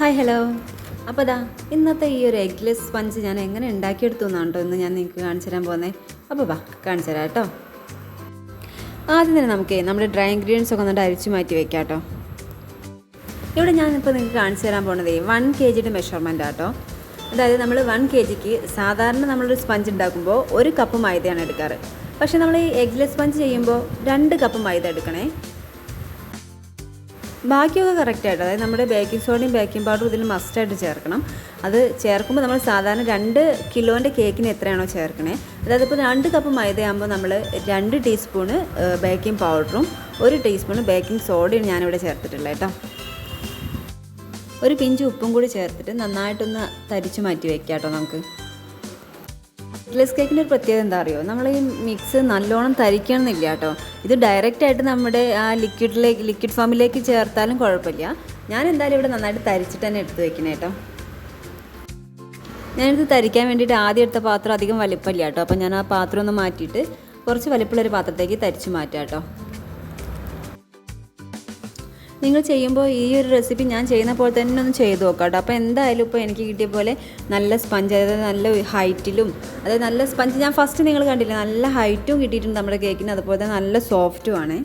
Hi hello അപ്പോൾ ദാ ഇന്നത്തെ ഈ ഒരു എഗ്ലെസ് സ്പഞ്ച് ഞാൻ എങ്ങനെ ഉണ്ടാക്കിയെടുത്തു എന്നാണ് കേട്ടോ ഇന്ന് ഞാൻ നിങ്ങൾക്ക് കാണിച്ചു തരാൻ പോകുന്നത് അപ്പോൾ വാ കാണിച്ചു തരാം കേട്ടോ. ആദ്യം തന്നെ നമുക്ക് നമ്മുടെ ഡ്രൈ ഇൻഗ്രീഡിയൻസ് ഒക്കെ ഒന്നിട്ട് അരിച്ചു മാറ്റി വെക്കാം കേട്ടോ. ഇവിടെ ഞാനിപ്പോൾ നിങ്ങൾക്ക് കാണിച്ചു തരാൻ പോകുന്നത് വൺ കെ ജിയുടെ മെഷർമെന്റ് ആട്ടോ അതായത് നമ്മൾ വൺ കെ ജിക്ക് സാധാരണ നമ്മളൊരു സ്പഞ്ച് ഉണ്ടാക്കുമ്പോൾ ഒരു കപ്പ് മൈദയാണ് എടുക്കാറ്. പക്ഷേ നമ്മൾ ഈ എഗ്ലെസ് സ്പഞ്ച് ചെയ്യുമ്പോൾ രണ്ട് കപ്പ് മൈദ എടുക്കണേ. ബാക്കിയൊക്കെ കറക്റ്റായിട്ട് അതായത് നമ്മുടെ ബേക്കിംഗ് സോഡയും ബേക്കിംഗ് പൗഡറും ഇതിൽ മസ്റ്റായിട്ട് ചേർക്കണം. അത് ചേർക്കുമ്പോൾ നമ്മൾ സാധാരണ രണ്ട് കിലോന്റെ കേക്കിന് എത്രയാണോ ചേർക്കണേ. അതായത് ഇപ്പോൾ രണ്ട് കപ്പ് മൈദയാകുമ്പോൾ നമ്മൾ രണ്ട് ടീസ്പൂണ് ബേക്കിംഗ് പൗഡറും ഒരു ടീസ്പൂണ് ബേക്കിംഗ് സോഡയും ഞാനിവിടെ ചേർത്തിട്ടുള്ളത് കേട്ടോ ഒരു പിഞ്ച് ഉപ്പും കൂടി ചേർത്തിട്ട് നന്നായിട്ടൊന്ന് തരിച്ചു മാറ്റി വെക്കാം കേട്ടോ നമുക്ക്. ഗ്ലസ് കേക്കിന്റെ ഒരു പ്രത്യേകത എന്താ അറിയോ? നമ്മൾ ഈ മിക്സ് നല്ലോണം തരിക്കണമെന്നില്ല കേട്ടോ. ഇത് ഡയറക്റ്റ് ആയിട്ട് നമ്മുടെ ആ ലിക്വിഡിലേക്ക് ലിക്വിഡ് ഫോമിലേക്ക് ചേർത്താലും കുഴപ്പമില്ല. ഞാൻ എന്തായാലും ഇവിടെ നന്നായിട്ട് തരിച്ചിട്ട് തന്നെ എടുത്ത് വെക്കണേ കേട്ടോ. ഞാനിത് തരിക്കാൻ വേണ്ടിയിട്ട് ആദ്യം എടുത്ത പാത്രം അധികം വലിപ്പമില്ല കേട്ടോ. അപ്പോൾ ഞാൻ ആ പാത്രം ഒന്ന് മാറ്റിയിട്ട് കുറച്ച് വലിപ്പമുള്ളൊരു പാത്രത്തേക്ക് തരിച്ച് മാറ്റാം കേട്ടോ. നിങ്ങൾ ചെയ്യുമ്പോൾ ഈ ഒരു റെസിപ്പി ഞാൻ ചെയ്യുന്ന പോലെ തന്നെ ഒന്ന് ചെയ്ത് നോക്കാം കേട്ടോ അപ്പോൾ എന്തായാലും ഇപ്പോൾ എനിക്ക് കിട്ടിയ പോലെ നല്ല സ്പഞ്ച് അതായത് നല്ല ഹൈറ്റിലും അതായത് നല്ല സ്പഞ്ച് ഞാൻ ഫസ്റ്റ് നിങ്ങൾ കണ്ടില്ല നല്ല ഹൈറ്റും കിട്ടിയിട്ടുണ്ട് നമ്മുടെ കേക്കിന് അതുപോലെ തന്നെ നല്ല സോഫ്റ്റും ആണ്.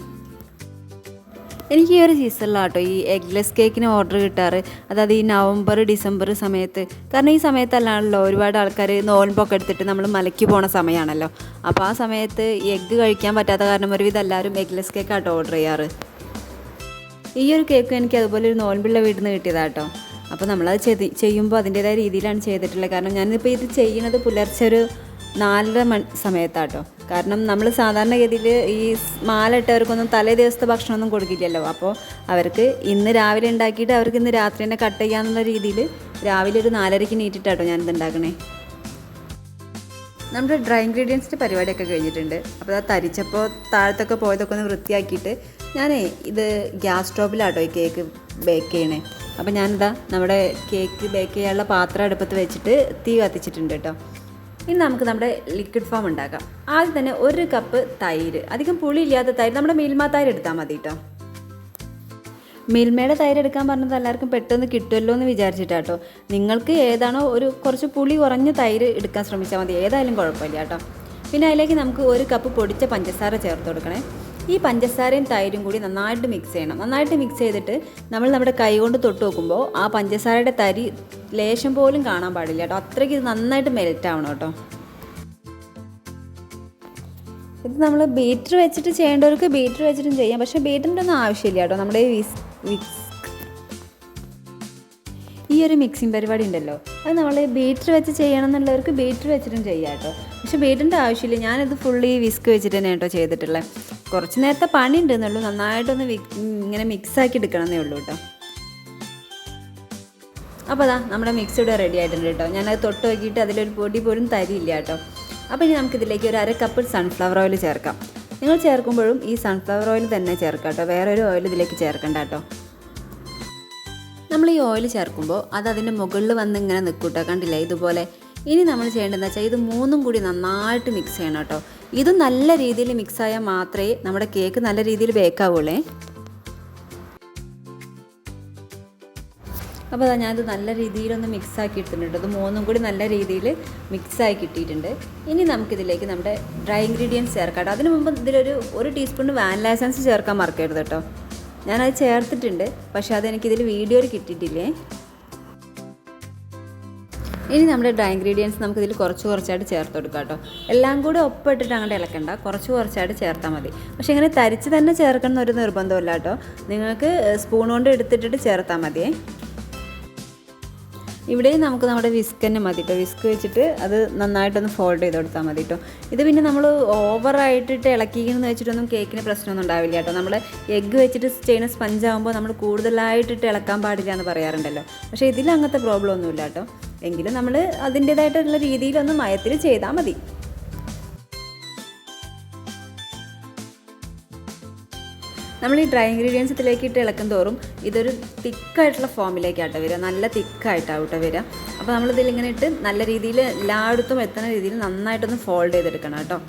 എനിക്ക് ഈ ഒരു സീസണിലാണ് കേട്ടോ ഈ എഗ്ലെസ് കേക്കിന് ഓർഡർ കിട്ടാറ്. അതായത് ഈ നവംബർ ഡിസംബർ സമയത്ത്. കാരണം ഈ സമയത്തല്ലാണല്ലോ ഒരുപാട് ആൾക്കാർ നോൻപൊക്കെ എടുത്തിട്ട് നമ്മൾ മലയ്ക്ക് പോണ സമയമാണല്ലോ അപ്പോൾ ആ സമയത്ത് എഗ്ഗ് കഴിക്കാൻ പറ്റാത്ത കാരണം ഒരുവിധം എല്ലാവരും എഗ്ലെസ് കേക്കാട്ടോ ഓർഡർ ചെയ്യാറ്. ഈ ഒരു കേക്ക് എനിക്ക് അതുപോലെ ഒരു നോൻപിള്ള വീട്ടിൽ നിന്ന് കിട്ടിയതാട്ടോ. കേട്ടോ അപ്പോൾ നമ്മളത് ചെയ്ത് ചെയ്യുമ്പോൾ അതിന്റേതായ രീതിയിലാണ് ചെയ്തിട്ടുള്ളത്. കാരണം ഞാനിപ്പോൾ ഇത് ചെയ്യുന്നത് പുലർച്ചെ ഒരു നാലര മൺ സമയത്താട്ടോ. കാരണം നമ്മൾ സാധാരണഗതിയിൽ ഈ മാല ഇട്ടവർക്കൊന്നും തലേ ദിവസത്തെ ഭക്ഷണമൊന്നും കൊടുക്കില്ലല്ലോ. അപ്പോൾ അവർക്ക് ഇന്ന് രാവിലെ ഉണ്ടാക്കിയിട്ട് അവർക്ക് ഇന്ന് രാത്രി തന്നെ കട്ട് ചെയ്യാമെന്നുള്ള രീതിയിൽ രാവിലെ ഒരു നാലരയ്ക്ക് നീറ്റിട്ടാട്ടോ ഞാനിത് ഉണ്ടാക്കണേ. നമ്മുടെ ഡ്രൈ ഇൻഗ്രീഡിയൻസിന്റെ പരിപാടിയൊക്കെ കഴിഞ്ഞിട്ടുണ്ട്. അപ്പോൾ അത് തരിച്ചപ്പോൾ താഴത്തൊക്കെ പോയതൊക്കെ ഒന്ന് വൃത്തിയാക്കിയിട്ട് ഞാനേ ഇത് ഗ്യാസ് സ്റ്റോപ്പിലാട്ടോ ഈ കേക്ക് ബേക്ക് ചെയ്യണേ. അപ്പോൾ ഞാനിതാ നമ്മുടെ കേക്ക് ബേക്ക് ചെയ്യാനുള്ള പാത്രം അടുപ്പത്ത് വെച്ചിട്ട് തീ കത്തിച്ചിട്ടുണ്ട് കേട്ടോ. ഇനി നമുക്ക് നമ്മുടെ ലിക്വിഡ് ഫോം ഉണ്ടാക്കാം. ആദ്യം തന്നെ ഒരു കപ്പ് തൈര് അധികം പുളി ഇല്ലാത്ത തൈര് നമ്മുടെ മിൽമ തൈര് എടുത്താൽ മതി കേട്ടോ. മിൽമയുടെ തൈര് എടുക്കാൻ പറഞ്ഞത് എല്ലാവർക്കും പെട്ടെന്ന് കിട്ടുമല്ലോ എന്ന് വിചാരിച്ചിട്ടാട്ടോ നിങ്ങൾക്ക് ഏതാണോ ഒരു കുറച്ച് പുളി കുറഞ്ഞ തൈര് എടുക്കാൻ ശ്രമിച്ചാൽ മതി. ഏതായാലും കുഴപ്പമില്ല കേട്ടോ. പിന്നെ അതിലേക്ക് നമുക്ക് ഒരു കപ്പ് പൊടിച്ച പഞ്ചസാര ചേർത്ത് കൊടുക്കണേ. ഈ പഞ്ചസാരയും തൈരും കൂടി നന്നായിട്ട് മിക്സ് ചെയ്യണം. നന്നായിട്ട് മിക്സ് ചെയ്തിട്ട് നമ്മൾ നമ്മുടെ കൈ കൊണ്ട് തൊട്ട് നോക്കുമ്പോൾ ആ പഞ്ചസാരയുടെ തരി ലേശം പോലും കാണാൻ പാടില്ല കേട്ടോ. അത്രയ്ക്ക് ഇത് നന്നായിട്ട് മെൽറ്റ് ആവണം കേട്ടോ. ഇത് നമ്മൾ ബീറ്റർ വെച്ചിട്ട് ചെയ്യേണ്ടവർക്ക് ബീറ്റർ വെച്ചിട്ടും ചെയ്യാം. പക്ഷേ ബീറ്ററിന്റെ ഒന്നും ആവശ്യമില്ല കേട്ടോ. നമ്മുടെ വിസ് വിക്സ് ഈ ഒരു മിക്സിംഗ് പരിപാടി ഉണ്ടല്ലോ. അത് നമ്മൾ ബീറ്റർ വെച്ച് ചെയ്യണം എന്നുള്ളവർക്ക് ബീറ്റർ വെച്ചിട്ടും ചെയ്യാം കേട്ടോ. പക്ഷേ ബീറ്ററിന്റെ ആവശ്യമില്ല. ഞാനിത് ഫുള്ളി വിസ്ക് വെച്ചിട്ട് തന്നെ കേട്ടോ ചെയ്തിട്ടുള്ളത് കുറച്ച് നേരത്തെ പണി ഉണ്ടെന്നുള്ളൂ നന്നായിട്ടൊന്ന് ഇങ്ങനെ മിക്സ് ആക്കി എടുക്കണമെന്നേ ഉള്ളൂ കേട്ടോ അപ്പോൾ അതാ നമ്മുടെ മിക്സ് ഇവിടെ റെഡി ആയിട്ടുണ്ട് കേട്ടോ ഞാനത് തൊട്ട് നോക്കിയിട്ട് അതിലൊരു പൊടി പോലും തരിയില്ല കേട്ടോ അപ്പോൾ ഇനി നമുക്കിതിലേക്ക് ഒരു അര കപ്പ് സൺഫ്ലവർ ഓയിൽ ചേർക്കാം. നിങ്ങൾ ചേർക്കുമ്പോഴും ഈ സൺഫ്ലവർ ഓയിൽ തന്നെ ചേർക്കാം കേട്ടോ വേറെ ഒരു ഓയിൽ ഇതിലേക്ക് ചേർക്കണ്ട കേട്ടോ നമ്മൾ ഈ ഓയിൽ ചേർക്കുമ്പോൾ അത് അതിന്റെ മുകളിൽ വന്ന് ഇങ്ങനെ നിൽക്കൂട്ടോ. കണ്ടില്ലേ? ഇതുപോലെ. ഇനി നമ്മൾ ചെയ്യേണ്ടതെന്ന് വെച്ചാൽ ഇത് മൂന്നും കൂടി നന്നായിട്ട് മിക്സ് ചെയ്യണം കേട്ടോ ഇത് നല്ല രീതിയിൽ മിക്സ് ആയാൽ മാത്രമേ നമ്മുടെ കേക്ക് നല്ല രീതിയിൽ ബേക്കാവുള്ളേ അപ്പോൾ അതാ ഞാനത് നല്ല രീതിയിലൊന്ന് മിക്സ് ആക്കി എടുത്തിട്ടുണ്ട് ഇത് മൂന്നും കൂടി നല്ല രീതിയിൽ മിക്സ് ആയി കിട്ടിയിട്ടുണ്ട്. ഇനി നമുക്കിതിലേക്ക് നമ്മുടെ ഡ്രൈ ഇൻഗ്രീഡിയൻസ് ചേർക്കാം അതിന് മുമ്പ് ഇതിലൊരു ഒരു ടീസ്പൂൺ വാനില എസൻസ് ചേർക്കാൻ മറക്കരുത് കേട്ടോ. ഞാനത് ചേർത്തിട്ടുണ്ട് പക്ഷേ അതെനിക്കിതിൽ വീഡിയോയിൽ കിട്ടിയിട്ടില്ലേ? ഇനി നമ്മുടെ ഡ്രൈ ഇൻഗ്രീഡിയൻസ് നമുക്കിതിൽ കുറച്ച് കുറച്ചായിട്ട് ചേർത്ത് കൊടുക്കാം കേട്ടോ. എല്ലാം കൂടി ഒപ്പിട്ടിട്ട് അങ്ങോട്ട് ഇളക്കണ്ട. കുറച്ച് കുറച്ചായിട്ട് ചേർത്താൽ മതി. പക്ഷേ ഇങ്ങനെ തരിച്ച് തന്നെ ചേർക്കണം എന്നൊരു നിർബന്ധമില്ല കേട്ടോ. നിങ്ങൾക്ക് സ്പൂൺ കൊണ്ട് എടുത്തിട്ടിട്ട് ചേർത്താൽ മതിയേ ഇവിടെയും നമുക്ക് നമ്മുടെ വിസ്ക് തന്നെ മതി കേട്ടോ. വിസ്ക് വെച്ചിട്ട് അത് നന്നായിട്ടൊന്ന് ഫോൾഡ് ചെയ്ത് കൊടുത്താൽ മതി കേട്ടോ. ഇത് പിന്നെ നമ്മൾ ഓവറായിട്ടിട്ട് ഇളക്കിക്കണമെന്ന് വെച്ചിട്ടൊന്നും കേക്കിന് പ്രശ്നമൊന്നും ഉണ്ടാവില്ല കേട്ടോ. നമ്മൾ എഗ്ഗ് വെച്ചിട്ട് ചെയ്യുന്ന സ്പഞ്ച് ആകുമ്പോൾ നമ്മൾ കൂടുതലായിട്ടിട്ട് ഇളക്കാൻ പാടില്ല എന്ന് പറയാറുണ്ടല്ലോ. പക്ഷേ ഇതിൽ അങ്ങനത്തെ പ്രോബ്ലം ഒന്നുമില്ല കേട്ടോ. എങ്കിലും നമ്മൾ അതിന്റേതായിട്ടുള്ള രീതിയിലൊന്ന് മയത്തിൽ ചെയ്താൽ മതി. നമ്മൾ ഈ ഡ്രൈ ഇൻഗ്രീഡിയൻസ് ഇതിലേക്ക് ഇട്ട് ഇളക്കും തോറും ഇതൊരു തിക്കായിട്ടുള്ള ഫോമിലേക്കാട്ടോ വരിക. നല്ല തിക്കായിട്ടാവും കേട്ടോ വരിക. അപ്പോൾ നമ്മളിതിലിങ്ങനെ ഇട്ട് നല്ല രീതിയിൽ എല്ലായിടത്തും എത്തുന്ന രീതിയിൽ നന്നായിട്ടൊന്ന് ഫോൾഡ് ചെയ്തെടുക്കണം കേട്ടോ.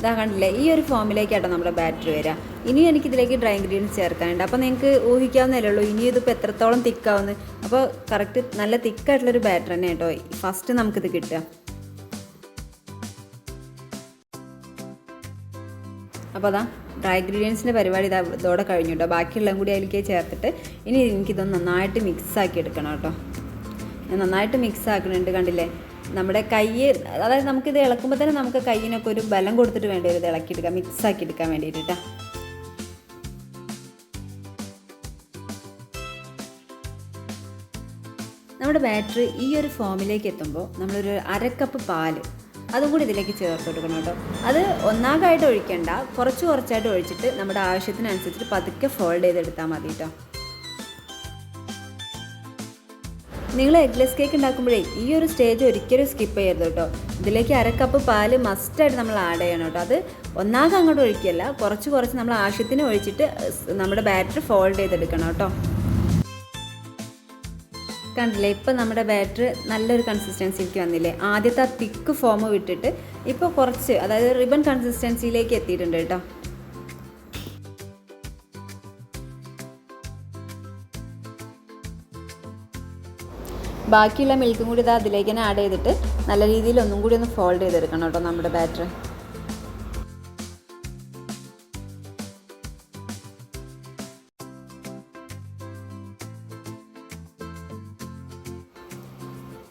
ഇതാ കണ്ടില്ലേ ഈ ഒരു ഫോമിലേക്കാട്ടോ നമ്മുടെ ബാറ്ററി വരിക ഇനി എനിക്കിതിലേക്ക് ഡ്രൈ ഇൻഗ്രീഡിയൻസ് ചേർക്കാനുണ്ട്. അപ്പോൾ നിങ്ങൾക്ക് ഊഹിക്കാവുന്നതല്ലേ ഉള്ളൂ ഇനി ഇതിപ്പോൾ എത്രത്തോളം തിക്കാവുന്നു. അപ്പോൾ കറക്റ്റ് നല്ല തിക്കായിട്ടുള്ളൊരു ബാറ്ററി തന്നെ കേട്ടോ. ഫസ്റ്റ് നമുക്കിത് കിട്ടുക. അപ്പോൾ അതാ ഡ്രൈ ഇൻഗ്രീഡിയൻസിന്റെ പരിപാടി ഇതാ ഇതോടെ കഴിഞ്ഞു കേട്ടോ. ബാക്കിയുള്ളതും കൂടി അതിലേക്ക് ചേർത്തിട്ട് ഇനി എനിക്കിതൊന്ന് നന്നായിട്ട് മിക്സ് ആക്കി എടുക്കണം കേട്ടോ. ഞാൻ നന്നായിട്ട് മിക്സ് ആക്കുന്നുണ്ട് കണ്ടില്ലേ? നമ്മുടെ കൈ അതായത് നമുക്കിത് ഇളക്കുമ്പോൾ തന്നെ നമുക്ക് കൈയിനൊക്കെ ഒരു ബലം കൊടുത്തിട്ട് വേണ്ടി വരും ഇത് ഇളക്കിയെടുക്കാൻ മിക്സ് ആക്കി എടുക്കാൻ വേണ്ടിയിട്ട് ട്ടോ. നമ്മുടെ ബാറ്ററി ഈ ഒരു ഫോമിലേക്ക് എത്തുമ്പോൾ നമ്മളൊരു അരക്കപ്പ് കപ്പ് പാൽ അതും കൂടി ഇതിലേക്ക് ചേർത്ത് കൊടുക്കണം കേട്ടോ അത് ഒന്നാകായിട്ട് ഒഴിക്കേണ്ട കുറച്ച് കുറച്ചായിട്ട് ഒഴിച്ചിട്ട് നമ്മുടെ ആവശ്യത്തിനനുസരിച്ചിട്ട് പതുക്കെ ഫോൾഡ് ചെയ്തെടുത്താൽ മതി കേട്ടോ നിങ്ങൾ എഗ്ലെസ് കേക്ക് ഉണ്ടാക്കുമ്പോഴേ ഈ ഒരു സ്റ്റേജ് ഒരിക്കലും സ്കിപ്പ് ചെയ്യരുത് കേട്ടോ. ഇതിലേക്ക് അര കപ്പ് പാൽ മസ്റ്റായിട്ട് നമ്മൾ ആഡ് ചെയ്യണം കേട്ടോ. അത് ഒന്നാകെ അങ്ങോട്ട് ഒഴിക്കല്ല കുറച്ച് കുറച്ച് നമ്മൾ ആവശ്യത്തിന് ഒഴിച്ചിട്ട് നമ്മുടെ ബാറ്ററി ഫോൾഡ് ചെയ്തെടുക്കണം കേട്ടോ. കണ്ടില്ലേ ഇപ്പം നമ്മുടെ ബാറ്റർ നല്ലൊരു കൺസിസ്റ്റൻസിക്ക് വന്നില്ലേ? ആദ്യത്തെ ആ തിക്ക് ഫോം വിട്ടിട്ട് ഇപ്പോൾ കുറച്ച് അതായത് റിബൺ കൺസിസ്റ്റൻസിയിലേക്ക് എത്തിയിട്ടുണ്ട് കേട്ടോ. ബാക്കിയുള്ള മിൽക്കും കൂടി ഇത് അതിലേക്ക് തന്നെ ആഡ് ചെയ്തിട്ട് നല്ല രീതിയിൽ ഒന്നും കൂടി ഒന്ന് ഫോൾഡ് ചെയ്തെടുക്കണം കേട്ടോ നമ്മുടെ ബാറ്റർ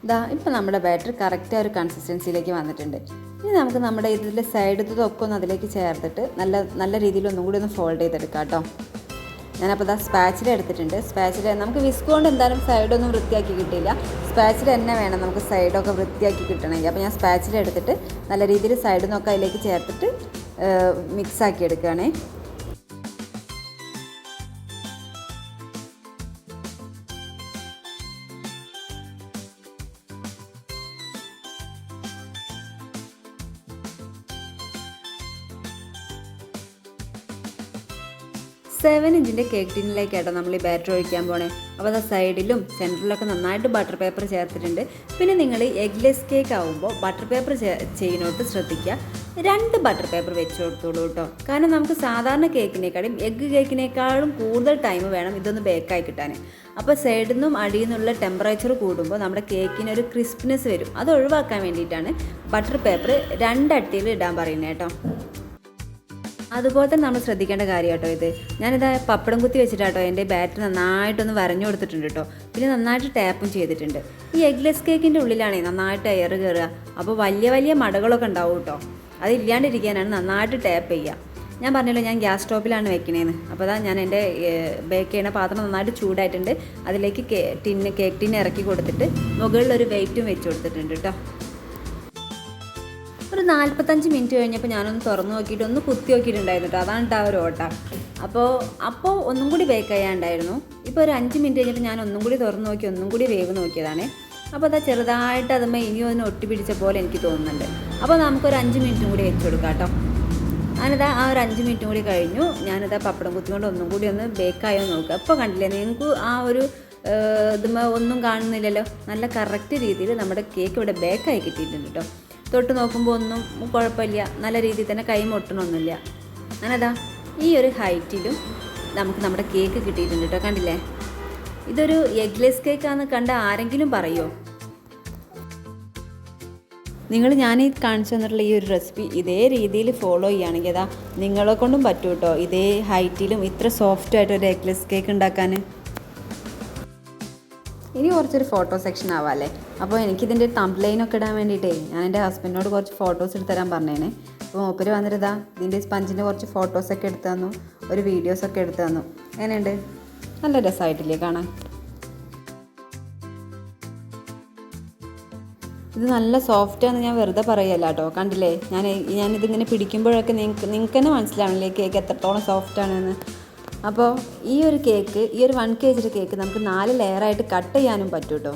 ഇതാ ഇപ്പം നമ്മുടെ ബാറ്റർ കറക്റ്റ് ആ ഒരു കൺസിസ്റ്റൻസിയിലേക്ക് വന്നിട്ടുണ്ട്. ഇനി നമുക്ക് നമ്മുടെ ഇതിന്റെ സൈഡത്തൊക്കെ ഒന്ന് അതിലേക്ക് ചേർത്തിട്ട് നല്ല നല്ല രീതിയിൽ ഒന്നും കൂടി ഒന്ന് ഫോൾഡ് ചെയ്തെടുക്കാം കേട്ടോ. ഞാനപ്പോൾ ഇതാ സ്പാച്ചിൽ എടുത്തിട്ടുണ്ട്. സ്പാച്ചിൽ നമുക്ക് വിസ്ക് കൊണ്ട് എന്തായാലും സൈഡൊന്നും വൃത്തിയാക്കി കിട്ടിയില്ല. സ്പാച്ചിൽ തന്നെ വേണം നമുക്ക് സൈഡൊക്കെ വൃത്തിയാക്കി കിട്ടണമെങ്കിൽ. അപ്പോൾ ഞാൻ സ്പാച്ചിൽ എടുത്തിട്ട് നല്ല രീതിയിൽ സൈഡിൽ നിന്നൊക്കെ അതിലേക്ക് ചേർത്തിട്ട് മിക്സാക്കി എടുക്കുകയാണേ. സെവൻ ഇഞ്ചിന്റെ കേക്ക് ടിന്നിലേക്കാട്ടോ നമ്മൾ ഈ ബാറ്റർ ഒഴിക്കാൻ പോണേ. അപ്പോൾ അത് സൈഡിലും സെന്ററിലൊക്കെ നന്നായിട്ട് ബട്ടർ പേപ്പർ ചേർത്തിട്ടുണ്ട്. പിന്നെ നിങ്ങൾ എഗ്ലെസ് കേക്ക് ആവുമ്പോൾ ബട്ടർ പേപ്പർ ചെയ്യുന്നോട്ട് ശ്രദ്ധിക്കുക. രണ്ട് ബട്ടർ പേപ്പർ വെച്ച് കൊടുത്തോളൂ കേട്ടോ കാരണം നമുക്ക് സാധാരണ കേക്കിനേക്കാളും എഗ്ഗ് കേക്കിനേക്കാളും കൂടുതൽ ടൈം വേണം ഇതൊന്ന് ബേക്കായി കിട്ടാൻ. അപ്പോൾ സൈഡിൽ നിന്നും അടിയിൽ നിന്നുള്ള ടെമ്പറേച്ചർ കൂടുമ്പോൾ നമ്മുടെ കേക്കിന് ഒരു ക്രിസ്പ്നെസ് വരും. അത് ഒഴിവാക്കാൻ വേണ്ടിയിട്ടാണ് ബട്ടർ പേപ്പർ രണ്ടട്ടിയിൽ ഇടാൻ പറയുന്നത് കേട്ടോ. അതുപോലെ തന്നെ നമ്മൾ ശ്രദ്ധിക്കേണ്ട കാര്യം കേട്ടോ ഇത്. ഞാനിത് പപ്പടം കുത്തി വെച്ചിട്ടാട്ടോ എന്റെ ബാറ്റർ നന്നായിട്ടൊന്ന് വരഞ്ഞു കൊടുത്തിട്ടുണ്ട് കേട്ടോ പിന്നെ നന്നായിട്ട് ടാപ്പും ചെയ്തിട്ടുണ്ട്. ഈ എഗ്ലെസ് കേക്കിന്റെ ഉള്ളിലാണേ നന്നായിട്ട് എയർ കയറുക അപ്പോൾ വലിയ വലിയ മടകളൊക്കെ ഉണ്ടാവും കേട്ടോ അതില്ലാണ്ടിരിക്കാനാണ് നന്നായിട്ട് ടാപ്പ് ചെയ്യുക. ഞാൻ പറഞ്ഞല്ലോ ഞാൻ ഗ്യാസ് സ്റ്റോപ്പിലാണ് വെക്കണേന്ന്. അപ്പോൾ അതാ ഞാൻ എന്റെ ബേക്ക് ചെയ്യുന്ന പാത്രം നന്നായിട്ട് ചൂടായിട്ടുണ്ട്. അതിലേക്ക് കേ ടിന്ന് കേക്ക് ടിന്ന് ഇറക്കി കൊടുത്തിട്ട് മുകളിലൊരു വെയിറ്റും വെച്ച് കൊടുത്തിട്ടുണ്ട് കേട്ടോ നാൽപ്പത്തഞ്ച് മിനിറ്റ് കഴിഞ്ഞപ്പോൾ ഞാനൊന്ന് തുറന്നു നോക്കിയിട്ട് ഒന്ന് കുത്തി നോക്കിയിട്ടുണ്ടായിരുന്നു കേട്ടോ. അതാണ് ആ ഒരു ഓട്ട. അപ്പോൾ അപ്പോൾ ഒന്നും കൂടി ബേക്ക് ചെയ്യാണ്ടായിരുന്നു ഇപ്പോൾ ഒരു അഞ്ച് മിനിറ്റ് കഴിഞ്ഞപ്പോൾ ഞാൻ ഒന്നും കൂടി തുറന്നു നോക്കി ഒന്നും കൂടി വേവ് നോക്കിയതാണ്. അപ്പോൾ അതാ ചെറുതായിട്ട് അതുമ്പോൾ ഇനി ഒന്ന് ഒട്ടിപ്പിടിച്ച പോലെ എനിക്ക് തോന്നുന്നുണ്ട്. അപ്പോൾ നമുക്കൊരു അഞ്ച് മിനിറ്റും കൂടി വെച്ച് കൊടുക്കാം കേട്ടോ. ഞാനിതാ ആ ഒരു അഞ്ച് മിനിറ്റും കൂടി കഴിഞ്ഞു. ഞാനിതാ പപ്പടം കുത്തി കൊണ്ട് ഒന്നും കൂടി ഒന്ന് ബേക്കായോ നോക്കുക. അപ്പോൾ കണ്ടില്ലേ നിങ്ങൾക്ക് ആ ഒരു ഇതുമ്പോൾ ഒന്നും കാണുന്നില്ലല്ലോ. നല്ല കറക്റ്റ് രീതിയിൽ നമ്മുടെ കേക്ക് ഇവിടെ ബേക്കായി കിട്ടിയിട്ടുണ്ട് കേട്ടോ. തൊട്ട് നോക്കുമ്പോൾ ഒന്നും കുഴപ്പമില്ല. നല്ല രീതിയിൽ തന്നെ കൈ മുട്ടണമൊന്നുമില്ല അങ്ങനെതാ? ഈ ഒരു ഹൈറ്റിലും നമുക്ക് നമ്മുടെ കേക്ക് കിട്ടിയിട്ടുണ്ട് കേട്ടോ കണ്ടില്ലേ? ഇതൊരു എഗ്ലെസ് കേക്കാന്ന് കണ്ട ആരെങ്കിലും പറയോ? നിങ്ങൾ ഞാൻ ഈ കാണിച്ചു തന്നിട്ടുള്ള ഈ ഒരു റെസിപ്പി ഇതേ രീതിയിൽ ഫോളോ ചെയ്യുകയാണെങ്കിൽ അതാ നിങ്ങളെ കൊണ്ടും പറ്റും കേട്ടോ ഇതേ ഹൈറ്റിലും ഇത്ര സോഫ്റ്റായിട്ട് ഒരു എഗ്ലെസ് കേക്ക് ഉണ്ടാക്കാൻ. ഇനി കുറച്ചൊരു ഫോട്ടോ സെക്ഷൻ ആവാല്ലേ? അപ്പോൾ എനിക്കിതിന്റെ തംപ്ലൈനൊക്കെ ഇടാൻ വേണ്ടിയിട്ടേ ഞാൻ എന്റെ ഹസ്ബൻഡിനോട് കുറച്ച് ഫോട്ടോസ് എടുത്ത് തരാൻ പറഞ്ഞേനെ. അപ്പോൾ മൂപ്പര് വന്നിരുതാ ഇതിന്റെ സ്പഞ്ചിന്റെ കുറച്ച് ഫോട്ടോസൊക്കെ എടുത്ത് തന്നു ഒരു വീഡിയോസൊക്കെ എടുത്ത് തന്നു. എങ്ങനെയുണ്ട്? നല്ല രസമായിട്ടില്ലേ കാണാൻ? ഇത് നല്ല സോഫ്റ്റാണെന്ന് ഞാൻ വെറുതെ പറയല്ല കേട്ടോ. കണ്ടില്ലേ? ഞാൻ ഞാനിതിങ്ങനെ പിടിക്കുമ്പോഴൊക്കെ നിങ്ങൾക്ക് നിങ്ങൾക്ക് തന്നെ മനസ്സിലാവണില്ലേ കേക്ക് എത്രത്തോളം സോഫ്റ്റ് ആണെന്ന്? അപ്പോൾ ഈ ഒരു കേക്ക് ഈ ഒരു വൺ കെ ജിയുടെ കേക്ക് നമുക്ക് നാല് ലെയറായിട്ട് കട്ട് ചെയ്യാനും പറ്റും കേട്ടോ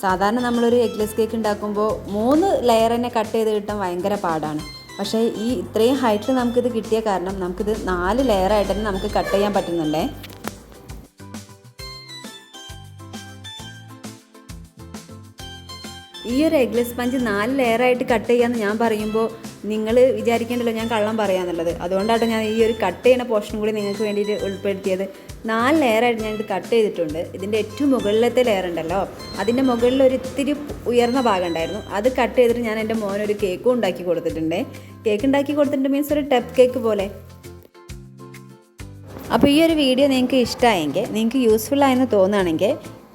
സാധാരണ നമ്മളൊരു എഗ്ലെസ് കേക്ക് ഉണ്ടാക്കുമ്പോൾ മൂന്ന് ലെയർ തന്നെ കട്ട് ചെയ്ത് കിട്ടാൻ ഭയങ്കര പാടാണ്. പക്ഷേ ഈ ഇത്രയും ഹൈറ്റിൽ നമുക്കിത് കിട്ടിയ കാരണം നമുക്കിത് നാല് ലെയറായിട്ട് തന്നെ നമുക്ക് കട്ട് ചെയ്യാൻ പറ്റുന്നുണ്ടേ. ഈ ഒരു എഗ്ലെസ് സ്പഞ്ച് നാല് ലെയറായിട്ട് കട്ട് ചെയ്യാന്ന് ഞാൻ പറയുമ്പോൾ നിങ്ങൾ വിചാരിക്കേണ്ടല്ലോ ഞാൻ കള്ളം പറയാന്നുള്ളത്. അതുകൊണ്ടാണ് ഞാൻ ഈ ഒരു കട്ട് ചെയ്യുന്ന പോർഷൻ കൂടി നിങ്ങൾക്ക് വേണ്ടിയിട്ട് ഉൾപ്പെടുത്തിയത്. നാല് ലെയറായിട്ട് ഞാൻ ഇത് കട്ട് ചെയ്തിട്ടുണ്ട്. ഇതിന്റെ ഏറ്റവും മുകളിലത്തെ ലെയർ ഉണ്ടല്ലോ. അതിന്റെ മുകളിൽ ഒരു ഇത്തിരി ഉയർന്ന ഭാഗം ഉണ്ടായിരുന്നു. അത് കട്ട് ചെയ്തിട്ട് ഞാൻ എന്റെ മോനൊരു കേക്കും ഉണ്ടാക്കി കൊടുത്തിട്ടുണ്ട്. കേക്ക് ഉണ്ടാക്കി കൊടുത്തിട്ടുണ്ട് മീൻസ് ഒരു ടപ്പ് കേക്ക് പോലെ. അപ്പോൾ ഈ ഒരു വീഡിയോ നിങ്ങൾക്ക് ഇഷ്ടമായെങ്കിൽ നിങ്ങൾക്ക് യൂസ്ഫുൾ ആയെന്ന് തോന്നുകയാണെങ്കിൽ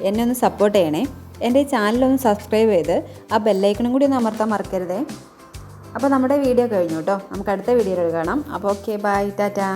എന്നെ ഒന്ന് സപ്പോർട്ട് ചെയ്യണേ. എന്റെ ചാനലൊന്ന് സബ്സ്ക്രൈബ് ചെയ്ത് ആ ബെല്ലൈക്കണും കൂടി ഒന്ന് അമർത്താൻ മറക്കരുതേ. അപ്പോൾ നമ്മുടെ വീഡിയോ കഴിഞ്ഞു കേട്ടോ. നമുക്ക് അടുത്ത വീഡിയോയിൽ കാണാം. അപ്പോൾ ഓക്കെ ബൈ ടാറ്റാ.